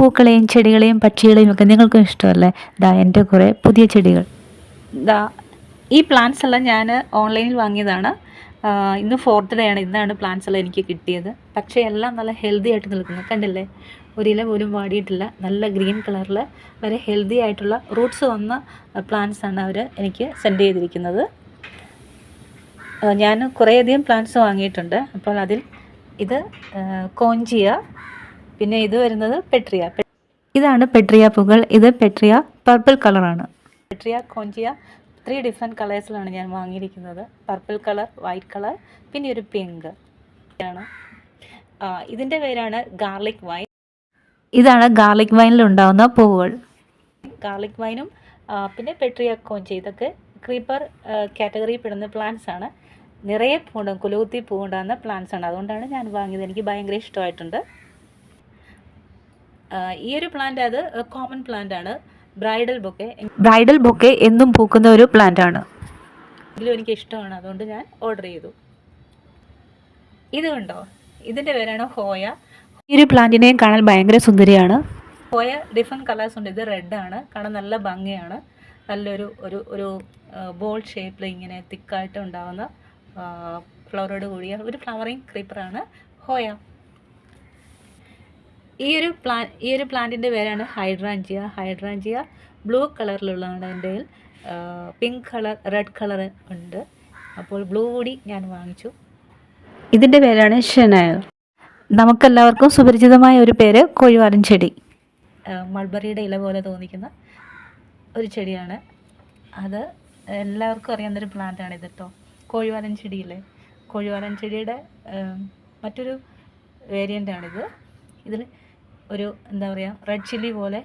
പൂക്കളെയും ചെടികളെയും പക്ഷികളെയും ഒക്കെ നിങ്ങൾക്കും ഇഷ്ടമല്ലേ? ദാ എന്റെ കുറേ പുതിയ ചെടികൾ. ദാ ഈ പ്ലാന്റ്സ് എല്ലാം ഞാൻ ഓൺലൈനിൽ വാങ്ങിയതാണ്. ഇന്ന് ഫോർത്ത് ഡേ ആണ്. ഇന്നാണ് പ്ലാന്റ്സ് എല്ലാം എനിക്ക് കിട്ടിയത്. പക്ഷേ എല്ലാം നല്ല ഹെൽത്തി ആയിട്ട് നിൽക്കുന്നത് കണ്ടില്ലേ? ഒരില പോലും വാടിയിട്ടില്ല. നല്ല ഗ്രീൻ കളറിൽ വളരെ ഹെൽത്തി ആയിട്ടുള്ള റൂട്ട്സ് വന്ന പ്ലാന്റ്സ് ആണ് അവർ എനിക്ക് സെൻഡ് ചെയ്തിരിക്കുന്നത്. ഞാൻ കുറേയധികം പ്ലാന്റ്സ് വാങ്ങിയിട്ടുണ്ട്. അപ്പോൾ അതിൽ ഇത് കോഞ്ചിയ പിന്നെ ഇത് വരുന്നത് പെട്രിയ. ഇതാണ് പെട്രിയ പൂക്കൾ. ഇത് പെട്രിയ പർപ്പിൾ കളറാണ് പെട്രിയ കോഞ്ചിയ ത്രീ ഡിഫറെന്റ് കളേഴ്സിലാണ് ഞാൻ വാങ്ങിയിരിക്കുന്നത്. പർപ്പിൾ കളർ വൈറ്റ് കളർ പിന്നെ ഒരു പിങ്ക് ആണ് ഇതിന്റെ പേരാണ് ഗാർലിക് വൈൻ ഇതാണ് ഗാർലിക് വൈനിൽ ഉണ്ടാകുന്ന പൂവുകൾ. ഗാർലിക് വൈനും പിന്നെ പെട്രിയ കോഞ്ചി. ഇതൊക്കെ ക്രീപ്പർ കാറ്റഗറിയിൽ പെടുന്ന പ്ലാന്റ്സ് ആണ്. നിറയെ പൂണ്ട് കുലുകുത്തി പൂണ്ടാകുന്ന പ്ലാന്റ്സ് ആണ്. അതുകൊണ്ടാണ് ഞാൻ വാങ്ങിയത്. എനിക്ക് ഭയങ്കര ഇഷ്ടമായിട്ടുണ്ട്. ഈ ഒരു പ്ലാന്റ് അത് കോമൺ പ്ലാന്റ് ആണ്. ബ്രൈഡൽ ബൊക്കെ ബ്രൈഡൽ ബൊക്കെ എന്നും പൂക്കുന്ന ഒരു പ്ലാന്റ് ആണ്. എങ്കിലും എനിക്ക് ഇഷ്ടമാണ്. അതുകൊണ്ട് ഞാൻ ഓർഡർ ചെയ്തു. ഇത് കണ്ടോ? ഇതിന്റെ പേരാണ് ഹോയ ഈ ഒരു പ്ലാന്റിനെയും കാണാൻ ഭയങ്കര സുന്ദരിയാണ്. ഹോയ ഡിഫറെന്റ് കളേഴ്സ് ഉണ്ട്. ഇത് റെഡ് ആണ്. കാണാൻ നല്ല ഭംഗിയാണ്. നല്ലൊരു ഒരു ഒരു ബോൾ ഷേപ്പിൽ ഇങ്ങനെ തിക്കായിട്ട് ഉണ്ടാകുന്ന ഫ്ലവറോട് കൂടിയ ഒരു ഫ്ലവറിങ് ക്രീപ്പറാണ് ഹോയ ഈ ഒരു പ്ലാൻ ഈ ഒരു പ്ലാന്റിന്റെ പേരാണ് ഹൈഡ്രാഞ്ചിയ. ഹൈഡ്രാഞ്ചിയ ബ്ലൂ കളറിലുള്ളതാണ് എന്റെ പിങ്ക് കളർ റെഡ് കളർ ഉണ്ട്. അപ്പോൾ ബ്ലൂ കൂടി ഞാൻ വാങ്ങിച്ചു. ഇതിന്റെ പേരാണ് ഷെനായർ നമുക്കെല്ലാവർക്കും സുപരിചിതമായ ഒരു പേര് കോഴിവാരൻ ചെടി. മൾബറിയുടെ ഇല പോലെ തോന്നിക്കുന്ന ഒരു ചെടിയാണ്. അത് എല്ലാവർക്കും അറിയാവുന്നൊരു പ്ലാന്റാണ് ഇത് കേട്ടോ കോഴിവാരൻ ചെടിയില്ലേ? കോഴിവാരൻ ചെടിയുടെ മറ്റൊരു വേരിയന്റാണിത് ഇതിൽ ഒരു എന്താ പറയുക റെഡ് ചില്ലി പോലെ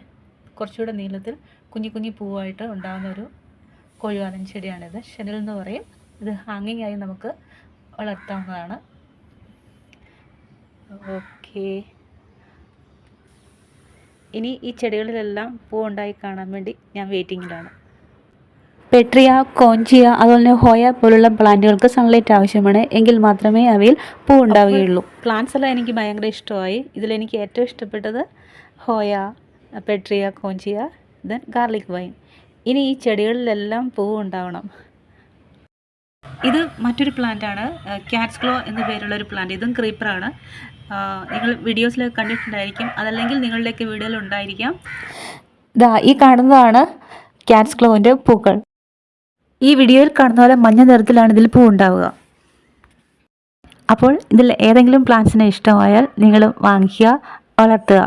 കുറച്ചുകൂടെ നീളത്തിൽ കുഞ്ഞി കുഞ്ഞി പൂവായിട്ട് ഉണ്ടാകുന്ന ഒരു കോഴിവാലൻ ചെടിയാണിത്. ഷെനിൽ എന്ന് പറയും. ഇത് ഹാങ്ങിങ് ആയി നമുക്ക് വളർത്താവുന്നതാണ്. ഓക്കേ. ഇനി ഈ ചെടികളിലെല്ലാം പൂ ഉണ്ടായി കാണാൻ വേണ്ടി ഞാൻ വെയിറ്റിങ്ങിലാണ് പെട്രിയ കോഞ്ചിയ അതുപോലെ തന്നെ ഹോയ പോലുള്ള പ്ലാന്റുകൾക്ക് സൺലൈറ്റ് ആവശ്യമാണ്. എങ്കിൽ മാത്രമേ അവയിൽ പൂ ഉണ്ടാവുകയുള്ളൂ. പ്ലാന്റ്സ് എല്ലാം എനിക്ക് ഭയങ്കര ഇഷ്ടമായി. ഇതിലെനിക്ക് ഏറ്റവും ഇഷ്ടപ്പെട്ടത് ഹോയ പെട്രിയ കോഞ്ചിയ ദെൻ ഗാർലിക് വൈൻ ഇനി ഈ ചെടികളിലെല്ലാം പൂ ഉണ്ടാവണം. ഇത് മറ്റൊരു പ്ലാന്റ് ആണ്. ക്യാറ്റ്സ് ഗ്ലോ എന്ന പേരുള്ള ഒരു പ്ലാന്റ് ഇതും ക്രീപ്പറാണ് നിങ്ങൾ വീഡിയോസിൽ കണ്ടിട്ടുണ്ടായിരിക്കും. അതല്ലെങ്കിൽ നിങ്ങളുടെയൊക്കെ വീഡിയോയിൽ ഉണ്ടായിരിക്കാം. ഈ കാണുന്നതാണ് ക്യാറ്റ്സ് ക്ലോവിന്റെ പൂക്കൾ. ഈ വീഡിയോയിൽ കാണുന്ന പോലെ മഞ്ഞ നിറത്തിലാണ് ഇതിൽ പൂ ഉണ്ടാവുക. അപ്പോൾ ഇതിൽ ഏതെങ്കിലും പ്ലാന്റ്സിനെ ഇഷ്ടമായാൽ നിങ്ങൾ വാങ്ങിക്കുക വളർത്തുക.